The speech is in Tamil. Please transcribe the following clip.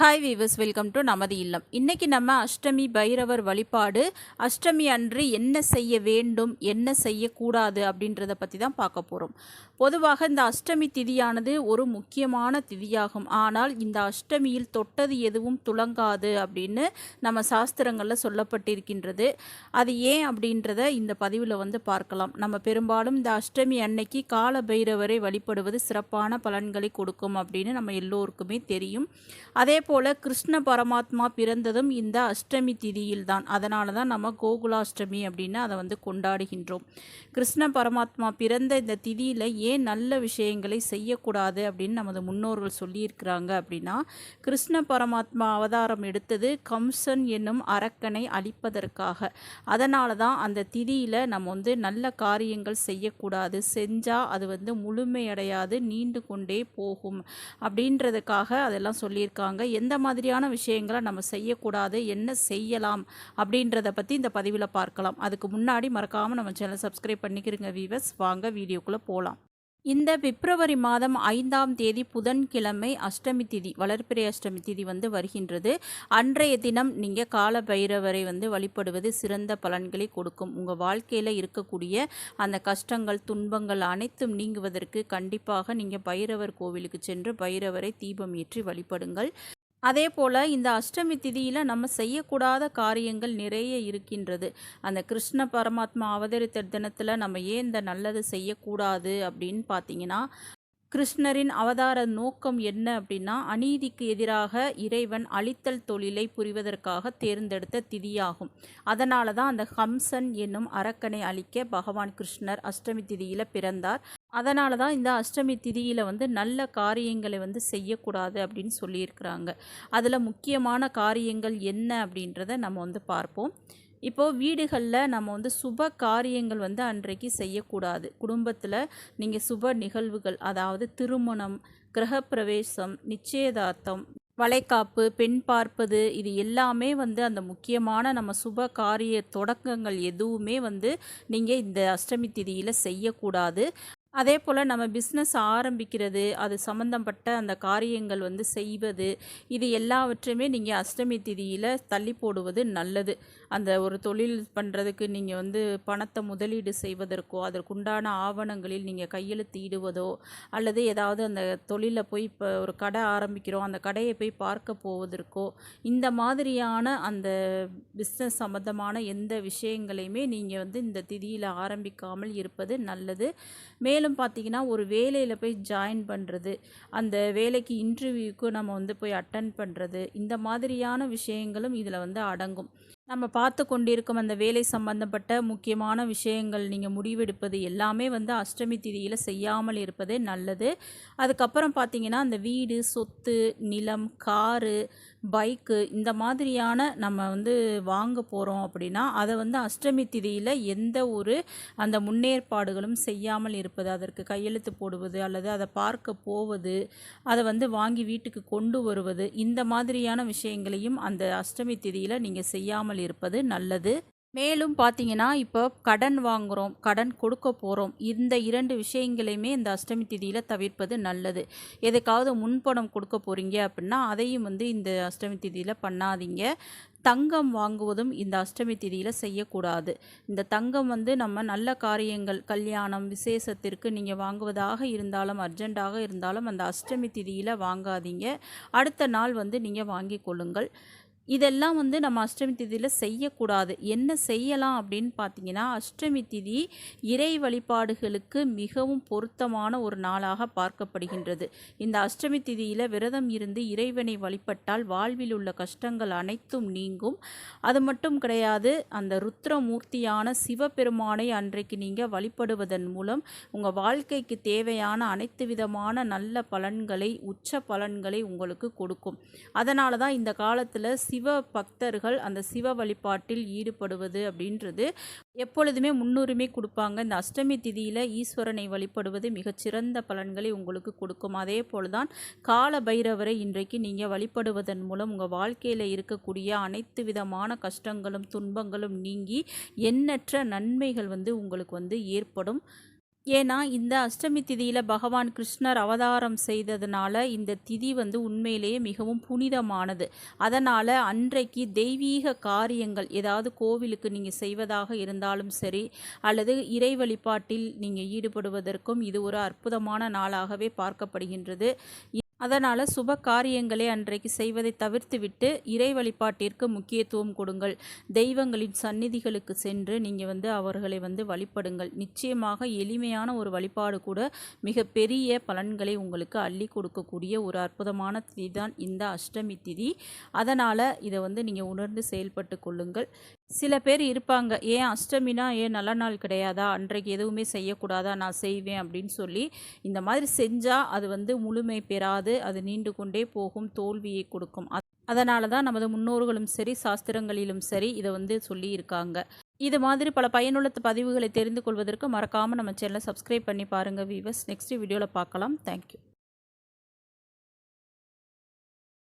ஹாய் வீவர்ஸ் வெல்கம் டு நமது இல்லம். இன்றைக்கி நம்ம அஷ்டமி பைரவர் வழிபாடு அஷ்டமி அன்று என்ன செய்ய வேண்டும் என்ன செய்யக்கூடாது அப்படின்றத பற்றி தான் பார்க்க போகிறோம் பொதுவாக இந்த அஷ்டமி திதியானது ஒரு முக்கியமான திதியாகும். ஆனால் இந்த அஷ்டமியில் தொட்டது எதுவும் துளங்காது அப்படின்னு நம்ம சாஸ்திரங்களில் சொல்லப்பட்டிருக்கின்றது. அது ஏன் அப்படின்றத இந்த பதிவில் வந்து பார்க்கலாம். நம்ம பெரும்பாலும் இந்த அஷ்டமி அன்னைக்கு கால பைரவரை வழிபடுவது சிறப்பான பலன்களை கொடுக்கும் அப்படின்னு நம்ம எல்லோருக்குமே தெரியும். அதே போல் கிருஷ்ண பரமாத்மா பிறந்ததும் இந்த அஷ்டமி திதியில் தான் அதனால தான் நம்ம கோகுலாஷ்டமி அப்படின்னு அதை வந்து கொண்டாடுகின்றோம். கிருஷ்ண பரமாத்மா பிறந்த இந்த திதியில் ஏன் நல்ல விஷயங்களை செய்யக்கூடாது அப்படின்னு நமது முன்னோர்கள் சொல்லியிருக்கிறாங்க அப்படின்னா கிருஷ்ண பரமாத்மா அவதாரம் எடுத்தது கம்சன் என்னும் அரக்கனை அழிப்பதற்காக. அதனால தான் அந்த திதியில் நம்ம வந்து நல்ல காரியங்கள் செய்யக்கூடாது. செஞ்சால் அது வந்து முழுமையடையாது நீண்டு கொண்டே போகும் அப்படின்றதுக்காக அதெல்லாம் சொல்லியிருக்காங்க. எந்த மாதிரியான விஷயங்களை நம்ம செய்யக்கூடாது என்ன செய்யலாம் அப்படின்றத பற்றி இந்த பதிவில் பார்க்கலாம். அதுக்கு முன்னாடி மறக்காமல் நம்ம சேனல் சப்ஸ்கிரைப் பண்ணிக்கிறங்க வீவர்ஸ் வாங்க வீடியோக்குள்ளே போகலாம் இந்த பிப்ரவரி மாதம் ஐந்தாம் தேதி புதன்கிழமை அஷ்டமி திதி வளர்ப்பிறை அஷ்டமி திதி வந்து வருகின்றது. அன்றைய தினம் நீங்கள் கால பைரவரை வந்து வழிபடுவது சிறந்த பலன்களை கொடுக்கும். உங்கள் வாழ்க்கையில் இருக்கக்கூடிய அந்த கஷ்டங்கள் துன்பங்கள் அனைத்தும் நீங்குவதற்கு கண்டிப்பாக நீங்கள் பைரவர் கோவிலுக்கு சென்று பைரவரை தீபம் ஏற்றி வழிபடுங்கள். அதே போல் இந்த அஷ்டமி திதியில் நம்ம செய்யக்கூடாத காரியங்கள் நிறைய இருக்கின்றது. அந்த கிருஷ்ண பரமாத்மா அவதரித்த தினத்தில் நம்ம ஏன் இந்த நல்லது செய்யக்கூடாது அப்படின்னு பார்த்தீங்கன்னா கிருஷ்ணரின் அவதார நோக்கம் என்ன அப்படின்னா அநீதிக்கு எதிராக இறைவன் அழித்தல் தொழிலை புரிவதற்காக தேர்ந்தெடுத்த திதியாகும். அதனால தான் அந்த ஹம்சன் என்னும் அரக்கனை அழிக்க பகவான் கிருஷ்ணர் அஷ்டமி திதியில் பிறந்தார். அதனால தான் இந்த அஷ்டமி திதியில் வந்து நல்ல காரியங்களை வந்து செய்யக்கூடாது அப்படின்னு சொல்லியிருக்கிறாங்க. அதில் முக்கியமான காரியங்கள் என்ன அப்படின்றத நம்ம வந்து பார்ப்போம். இப்போது வீடுகளில் நம்ம வந்து சுப காரியங்கள் வந்து அன்றைக்கு செய்யக்கூடாது. குடும்பத்தில் நீங்கள் சுப நிகழ்வுகள் அதாவது திருமணம் கிரகப்பிரவேசம் நிச்சயதார்த்தம் வளைக்காப்பு பெண் பார்ப்பது இது எல்லாமே வந்து அந்த முக்கியமான நம்ம சுப காரிய தொடக்கங்கள் எதுவுமே வந்து நீங்கள் இந்த அஷ்டமி திதியில் செய்யக்கூடாது. அதே போல் நம்ம பிஸ்னஸ் ஆரம்பிக்கிறது அது சம்மந்தப்பட்ட அந்த காரியங்கள் வந்து செய்வது இது எல்லாவற்றையுமே நீங்கள் அஷ்டமி திதியில் தள்ளி போடுவது நல்லது. அந்த ஒரு தொழில் பண்ணுறதுக்கு நீங்கள் வந்து பணத்தை முதலீடு செய்வதற்கோ அதற்குண்டான ஆவணங்களில் நீங்கள் கையெழுத்து இடுவதோ அல்லது ஏதாவது அந்த தொழிலில் போய் இப்போ ஒரு கடை ஆரம்பிக்கிறோம் அந்த கடையை போய் பார்க்க போவதற்கோ இந்த மாதிரியான அந்த பிஸ்னஸ் சம்மந்தமான எந்த விஷயங்களையுமே நீங்கள் வந்து இந்த திதியில் ஆரம்பிக்காமல் இருப்பது நல்லது. மேலும் பார்த்தீங்கன்னா ஒரு வேலையில் போய் ஜாயின் பண்ணுறது அந்த வேலைக்கு இன்டர்வியூக்கு நம்ம வந்து போய் அட்டன் பண்ணுறது இந்த மாதிரியான விஷயங்களும் இதில் வந்து அடங்கும். நம்ம பார்த்து கொண்டிருக்கும் அந்த வேலை சம்பந்தப்பட்ட முக்கியமான விஷயங்கள் நீங்கள் முடிவெடுப்பது எல்லாமே வந்து அஷ்டமி திதியில் செய்யாமல் இருப்பதே நல்லது. அதுக்கப்புறம் பார்த்திங்கன்னா அந்த வீடு சொத்து நிலம் காரு பைக்கு இந்த மாதிரியான நம்ம வந்து வாங்க போகிறோம் அப்படின்னா அதை வந்து அஷ்டமி திதியில் எந்த ஒரு அந்த முன்னேற்பாடுகளும் செய்யாமல் இருப்பது அதற்கு கையெழுத்து போடுவது அல்லது அதை பார்க்க போவது அதை வந்து வாங்கி வீட்டுக்கு கொண்டு வருவது இந்த மாதிரியான விஷயங்களையும் அந்த அஷ்டமி திதியில் நீங்கள் செய்யாமல் இருப்பது நல்லது. மேலும் பார்த்தீங்கன்னா இப்போ கடன் வாங்குகிறோம் கடன் கொடுக்க போகிறோம் இந்த இரண்டு விஷயங்களையுமே இந்த அஷ்டமி திதியில் தவிர்ப்பது நல்லது. எதுக்காவது முன்பணம் கொடுக்க போகிறீங்க அப்படின்னா அதையும் வந்து இந்த அஷ்டமி திதியில் பண்ணாதீங்க. தங்கம் வாங்குவதும் இந்த அஷ்டமி திதியில் செய்யக்கூடாது. இந்த தங்கம் வந்து நம்ம நல்ல காரியங்கள் கல்யாணம் விசேஷத்திற்கு நீங்கள் வாங்குவதாக இருந்தாலும் அர்ஜெண்ட்டாக இருந்தாலும் அந்த அஷ்டமி திதியில் வாங்காதீங்க. அடுத்த நாள் வந்து நீங்கள் வாங்கி கொள்ளுங்கள். இதெல்லாம் வந்து நம்ம அஷ்டமி திதியில் செய்யக்கூடாது. என்ன செய்யலாம் அப்படின்னு பார்த்தீங்கன்னா அஷ்டமி திதி இறை வழிபாடுகளுக்கு மிகவும் பொருத்தமான ஒரு நாளாக பார்க்கப்படுகின்றது. இந்த அஷ்டமி திதியில் விரதம் இருந்து இறைவனை வழிபட்டால் வாழ்வில் உள்ள கஷ்டங்கள் அனைத்தும் நீங்கும். அது மட்டும் கிடையாது அந்த ருத்ரமூர்த்தியான சிவபெருமானை அன்றைக்கு நீங்கள் வழிபடுவதன் மூலம் உங்கள் வாழ்க்கைக்கு தேவையான அனைத்து விதமான நல்ல பலன்களை உச்ச பலன்களை உங்களுக்கு கொடுக்கும். அதனால தான் இந்த காலத்தில் சிவ பக்தர்கள் அந்த சிவ வழிபாட்டில் ஈடுபடுவது அப்படின்றது எப்பொழுதுமே முன்னுரிமை கொடுப்பாங்க. இந்த அஷ்டமி திதியில் ஈஸ்வரனை வழிபடுவது மிகச்சிறந்த பலன்களை உங்களுக்கு கொடுக்கும். அதே போல்தான் கால பைரவரை இன்றைக்கு நீங்கள் வழிபடுவதன் மூலம் உங்கள் வாழ்க்கையில் இருக்கக்கூடிய அனைத்து விதமான கஷ்டங்களும் துன்பங்களும் நீங்கி எண்ணற்ற நன்மைகள் வந்து உங்களுக்கு வந்து ஏற்படும். ஏன்னா இந்த அஷ்டமி திதியில் பகவான் கிருஷ்ணர் அவதாரம் செய்ததுனால இந்த திதி வந்து உண்மையிலேயே மிகவும் புனிதமானது. அதனால் அன்றைக்கு தெய்வீக காரியங்கள் ஏதாவது கோவிலுக்கு நீங்கள் செய்வதாக இருந்தாலும் சரி அல்லது இறை வழிபாட்டில் நீங்கள் ஈடுபடுவதற்கும் இது ஒரு அற்புதமான நாளாகவே பார்க்கப்படுகின்றது. அதனால் சுப காரியங்களை அன்றைக்கு செய்வதை தவிர்த்துவிட்டு இறை வழிபாட்டிற்கு முக்கியத்துவம் கொடுங்கள். தெய்வங்களின் சந்நிதிகளுக்கு சென்று நீங்கள் வந்து அவர்களை வந்து வழிபடுங்கள். நிச்சயமாக எளிமையான ஒரு வழிபாடு கூட மிகப்பெரிய பலன்களை உங்களுக்கு அள்ளி கொடுக்கக்கூடிய ஒரு அற்புதமான திதி தான் இந்த அஷ்டமி திதி. அதனால் இதை வந்து நீங்கள் உணர்ந்து செயல்பட்டு கொள்ளுங்கள். சில பேர் இருப்பாங்க ஏன் அஷ்டமினா ஏன் நல்ல நாள் கிடையாதா? அன்றைக்கு எதுவுமே செய்யக்கூடாதா? நான் செய்வேன் அப்படின்னு சொல்லி இந்த மாதிரி செஞ்சால் அது வந்து முழுமை பெறாது அது நீண்டு கொண்டே போகும் தோல்வியை கொடுக்கும். அதனால தான் நமது முன்னோர்களும் சரி சாஸ்திரங்களிலும் சரி இதை வந்து சொல்லியிருக்காங்க. இது மாதிரி பல பயனுள்ள பதிவுகளை தெரிந்து கொள்வதற்கு மறக்காமல் நம்ம சேனலை சப்ஸ்கிரைப் பண்ணி பாருங்கள் வீவர்ஸ் நெக்ஸ்ட் வீடியோவில் பார்க்கலாம். தேங்க்யூ